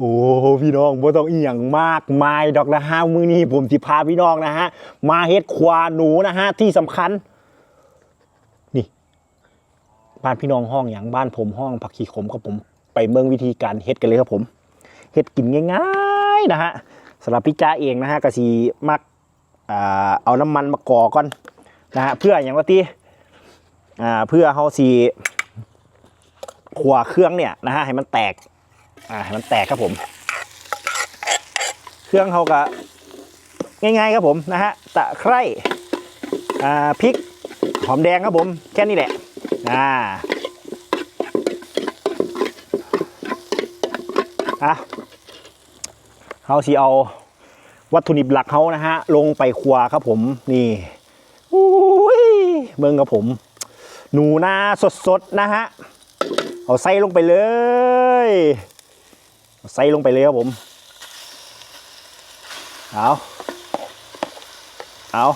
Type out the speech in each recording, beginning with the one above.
โอ้พี่น้องบ่ต้องอีหยังมากมายดอกนะฮะมื้อนี้ผมสิพาพี่น้องนะฮะมาเฮ็ดควาหนูนะฮะที่สำคัญ นี่ บ้านพี่น้องห้องอย่างบ้านผมห้องผักขี้ขมครับผม ไปเมืองวิธีการเฮ็ดกันเลยครับผมเฮ็ดกินง่ายๆนะฮะสำหรับพี่จ้าเองนะฮะก็สิมักเอาน้ำมันมาก่อก่อนนะฮะเพื่ออย่างว่าตีเพื่อเฮาสิขัวเครื่องเนี่ยนะฮะให้มันแตก อ่ามันแตกครับผม เครื่องเขาก็ง่ายๆครับผมนะฮะตะไคร้อ่าพริกหอมแดงครับผม แค่นี้แหละอ่าอะเขาสิเอาวัตถุดิบหลักเขานะฮะ ลงไปครัวครับผมนี่อุ้ยเมืองกับผม หนูนาสดๆนะฮะ เอาไส้ลงไปเลย เอาไส้ลงไปเลยครับผม เอา เอา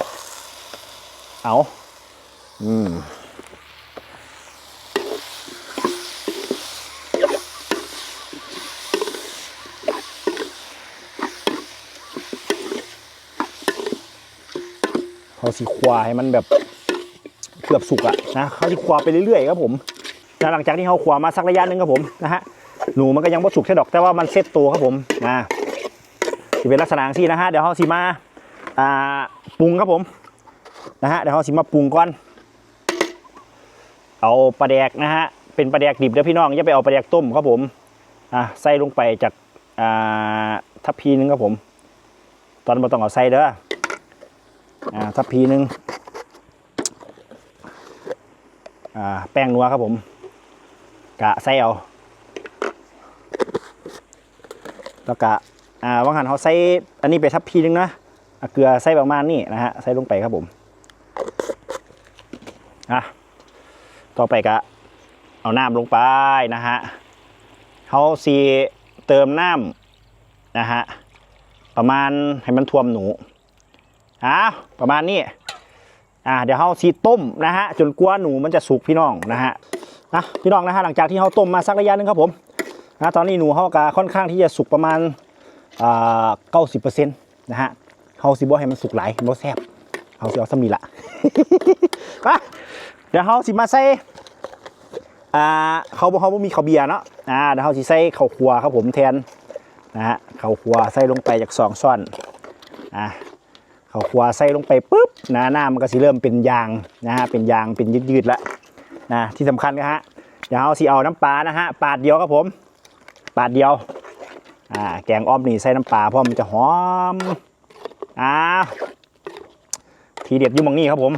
เอา อืมเขาสีควาให้มันแบบเกือบสุกอะนะเขาสีควาไปเรื่อยๆครับผมนะหลังจากที่เขาความาสักระยะหนึ่งครับผมนะฮะ หนูมันก็ยังไม่สุกใช่ดอกแต่ว่ามันเซ็ตตัวครับผมนะที่เป็นลักษณะที่นะฮะเดี๋ยวเขาสีมาอ่าปรุงครับผมนะฮะเดี๋ยวเขาสีมาปรุงก่อน เอาปลาแดกนะฮะเป็นปลาแดกดิบเด้อพี่น้องอย่าไปเอาปลาแดกต้มครับผมอะใส่ลงไปจากอ่าทัพพีนึงครับผม ตอนมาต้องเอาใส่เด้ออ่าทัพพีนึงอ่าแป้งนัวครับผมกะใส่เอา แล้วกะอ่าว่างหันเขาใส่อันนี้ไปทัพพีหนึงนะเกลือใส่ประมาณนี้นะฮะใส่ลงไปครับผมอะต่อไปกะเอาน้ำลงไปนะฮะเขาสีเติมน้ำนะฮะประมาณให้มันท่วมหนูอ่าประมาณนี้อ่าเดี๋ยวเราซีต้มนะฮะจนกว่าหนูมันจะสุกพี่น้องนะฮะนะพี่น้องนะฮะหลังจากที่เราต้มมาสักระยะหนึงครับผม นะตอนนี้หนูเขาก็ค่อนข้างที่จะสุกประมาณเก้าสิบเปอร์เซ็นต์นะฮะเขาสิบ่ให้มันสุกหลายบ่แซ่บเขาสิเอาสมีละอะเดี๋ยวเขาสิมาใส่อ่าเขาบอกเขาบ่มีข้าวเบียร์เนาะอ่าเดี๋ยวเขาสิใส่ข้าวคั่วครับผมแทนนะฮะข้าวคั่วใส่ลงไปจากสองช้อนอ่าเขาครัวใส่ลงไปปุ๊บนะหน้ามันก็สิเริ่มเป็นยางนะฮะเป็นยางเป็นยืดๆแล้วนะที่สำคัญนะฮะเดี๋ยวเอาสิเอาน้ำปลานะฮะปาดเดียวครับผม ปาดเดียว อ่า แกงอ้อมนี่ใส่น้ำปลาเพราะมันจะหอม อ่า ทีเด็ดอยู่มองนี้ครับผม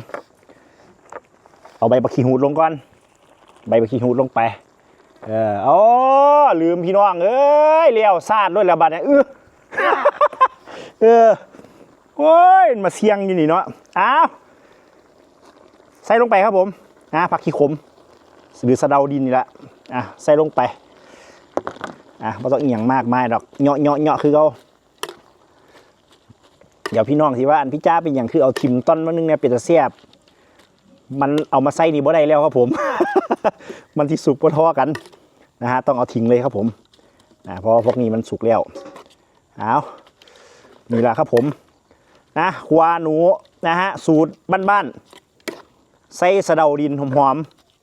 เอาใบบักขีหูดลงก่อน ใบบักขีหูดลงไป เออโอ้ลืมพี่น้องเอ้ยเลี้ยวซาดด้วยแล้วบัดเนี่ยเออเออโอ้ยมาเสียงอยู่นี่เนาะ อ้าว ใส่ลงไปครับผมนะผักขี้ขมหรือสะเดาดินนี่แหละ อะ ใส่ลงไป อะไม่ต้องเอียงมากมายดอกเหาะเหาะเหาะคือเอาเดี๋ยวพี่น้องสิว่าอันพี่จ้าเป็นอย่างคือเอาทิมต้นมานึงเนี่ยเป็นตะเสียบ มันเอามาใส่นี่บ่ได้แล้วครับผม มันที่สุกพอกันนะฮะต้องเอาทิ้งเลยครับผมอ่าเพราะพวกนี้มันสุกแล้วเอานี่ละครับผมนะควาหนูนะฮะสูตรบ้านๆใส่สะเดาดินหอม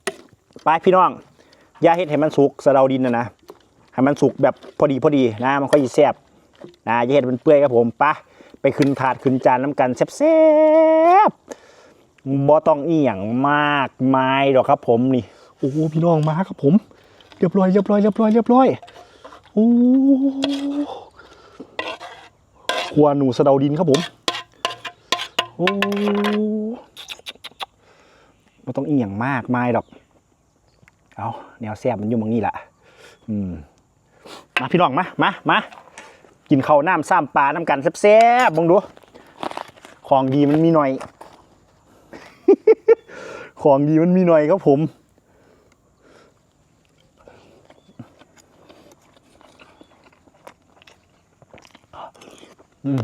ๆไปพี่น้องอย่าเฮ็ดให้มันสุกสะเดาดินนะนะ ให้มันสุกแบบพอดีพอดีนะมันค่อยแซ่บนะอย่าเฮ็ดมันเปื่อยครับผมไปไปขึ้นถาดขึ้นจานน้ำกันแซ่บๆบ่ต้องอีหยังมากมายดอกครับผมนี่โอ้พี่น้องมาครับผม เรียบร้อยเรียบร้อยเรียบร้อยเรียบร้อยโอ้ครัวหนูสะเดาดินครับผมโอ้ไม่ต้องเอียงมากไมายดอก เอาแนวแซ่บมันอยู่ตรงนี้แหละอืม มาพี่น้องมามามากินข้าวน้ำซ้ำปลาน้ำกันแซ่บๆมองดู ของดีมันมีหน่อย ของดีมันมีหน่อยครับผมอืม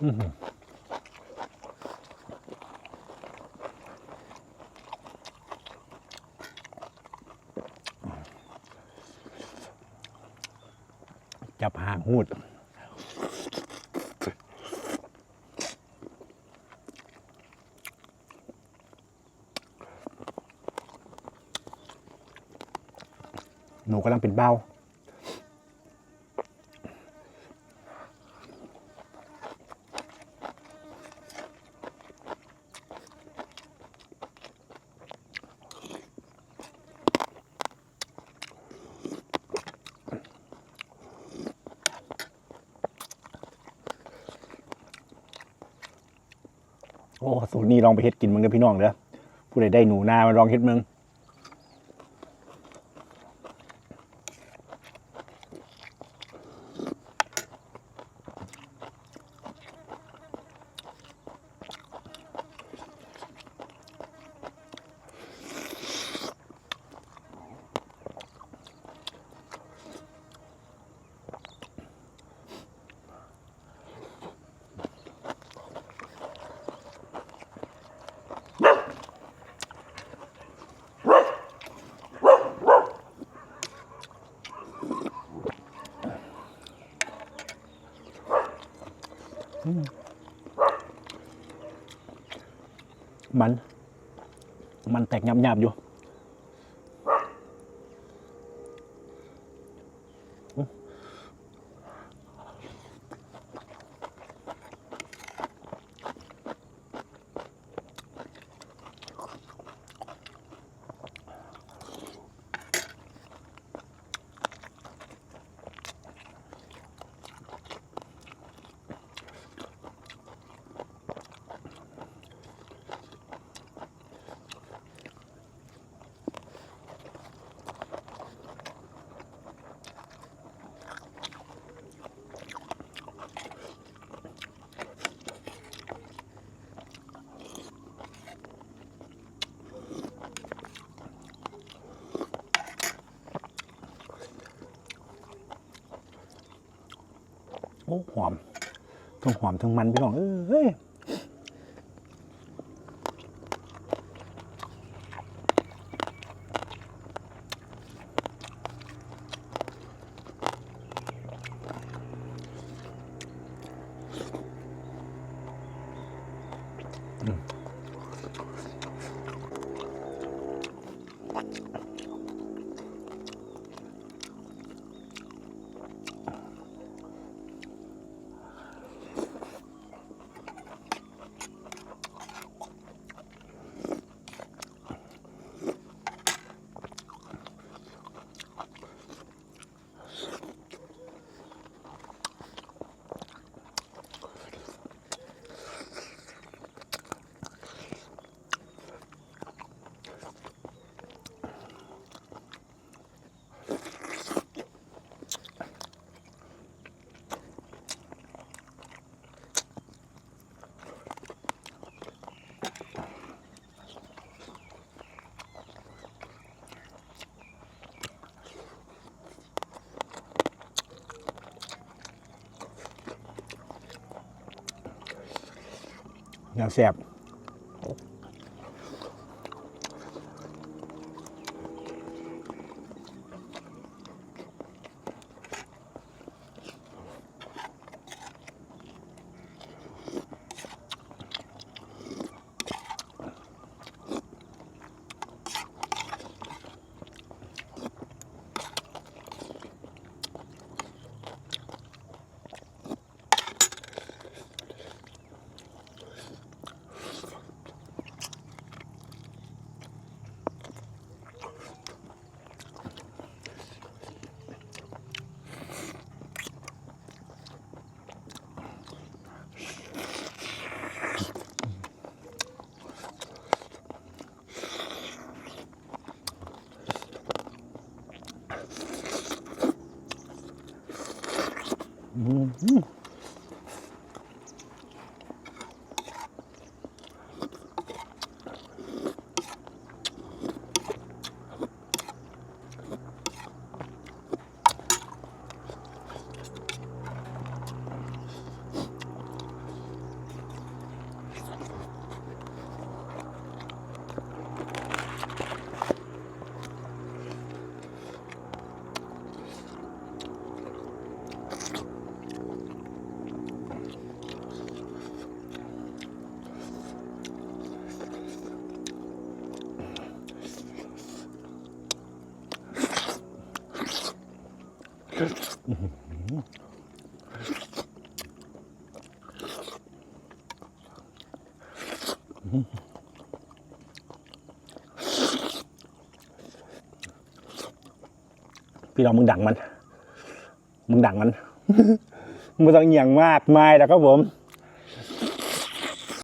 จับหางหูด หนูกำลังเป็นเบ้า อ้สูตรนี้ลองไปเฮ็ดกินมึงเด้อพี่น้องเด้อผู้ใดได้หนูนามาลองเฮ็ดมึง มัน มันแตกหยาบๆอยู่ โอ้หอมทั้งหอมทั้งมันพี่น้องเอ้ย แนวแสบ พี่น้องมึงดังมัน มึงดังมัน มึงต้องเหี่ยงมากไม่แล้วครับผม